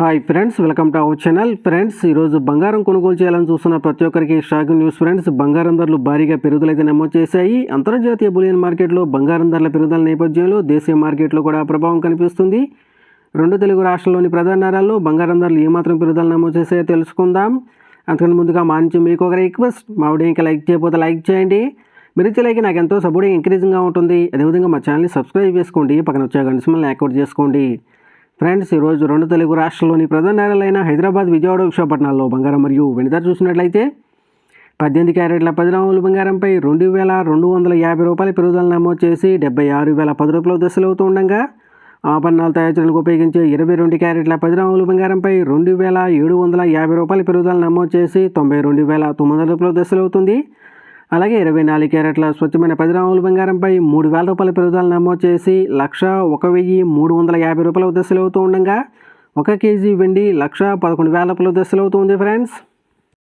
Hi friends welcome to our channel friends ఈరోజు బంగారం కొనుగోలు చేయాలని చూస్తున్న ప్రతి ఒక్కరికి షాకింగ్ న్యూస్. ఫ్రెండ్స్ బంగారం ధరలు భారీగా పెరుగుదలైతే నమోదు చేశాయి. అంతర్జాతీయ బులియన్ మార్కెట్లో బంగారం ధరల పెరుగుదల నేపథ్యంలో దేశీయ మార్కెట్లో కూడా ప్రభావం కనిపిస్తుంది. రెండు తెలుగు రాష్ట్రాల్లోని ప్రధాన నగరాల్లో బంగారం ధరలు ఏమాత్రం పెరుగుదల నమోదు చేశాయో తెలుసుకుందాం. అంతకంటే ముందుగా మా నుంచి మీకు ఒక రిక్వెస్ట్ మా ఇంకా లైక్ చేయకపోతే లైక్ చేయండి. మీరు ఇచ్చే నాకు ఎంతో సపోర్టింగ్ ఎంకరేజింగ్గా ఉంటుంది. అదేవిధంగా మా ఛానల్ని సబ్స్క్రైబ్ చేసుకోండి. పక్కన వచ్చే గంట సింబల్ని యాక్టివేట్ చేసుకోండి. ఫ్రెండ్స్ ఈరోజు రెండు తెలుగు రాష్ట్రాల్లోని ప్రధాన నగరాలైన హైదరాబాద్ విజయవాడ విశాఖపట్నాల్లో బంగారం మరియు వెండి చూసినట్లయితే పద్దెనిమిది క్యారెట్ల పది గ్రాముల బంగారంపై రెండు వేల రెండు వందల యాభై రూపాయల పెరుగుదల నమోదు చేసి డెబ్బై ఆరు వేల పది రూపాయల దశలు అవుతూ ఉండగా ఆభరణాలు తయారు చేయడానికి ఉపయోగించే ఇరవై రెండు క్యారెట్ల పది గ్రాముల బంగారంపై రెండు వేల ఏడు వందల యాభై రూపాయల పెరుగుదల నమోదు చేసి తొంభై రెండు వేల తొమ్మిది వందల రూపాయల దశలు అవుతుంది. అలాగే ఇరవై నాలుగు క్యారెట్ల స్వచ్ఛమైన పది గ్రాముల బంగారంపై మూడు వేల రూపాయల పెరుగుదల నమోదు చేసి లక్ష ఒక వెయ్యి మూడు వందల యాభై రూపాయల దశలు అవుతూ ఉండగా ఒక కేజీ వెండి లక్ష పదకొండు వేల రూపాయల దశలు అవుతుంది ఫ్రెండ్స్.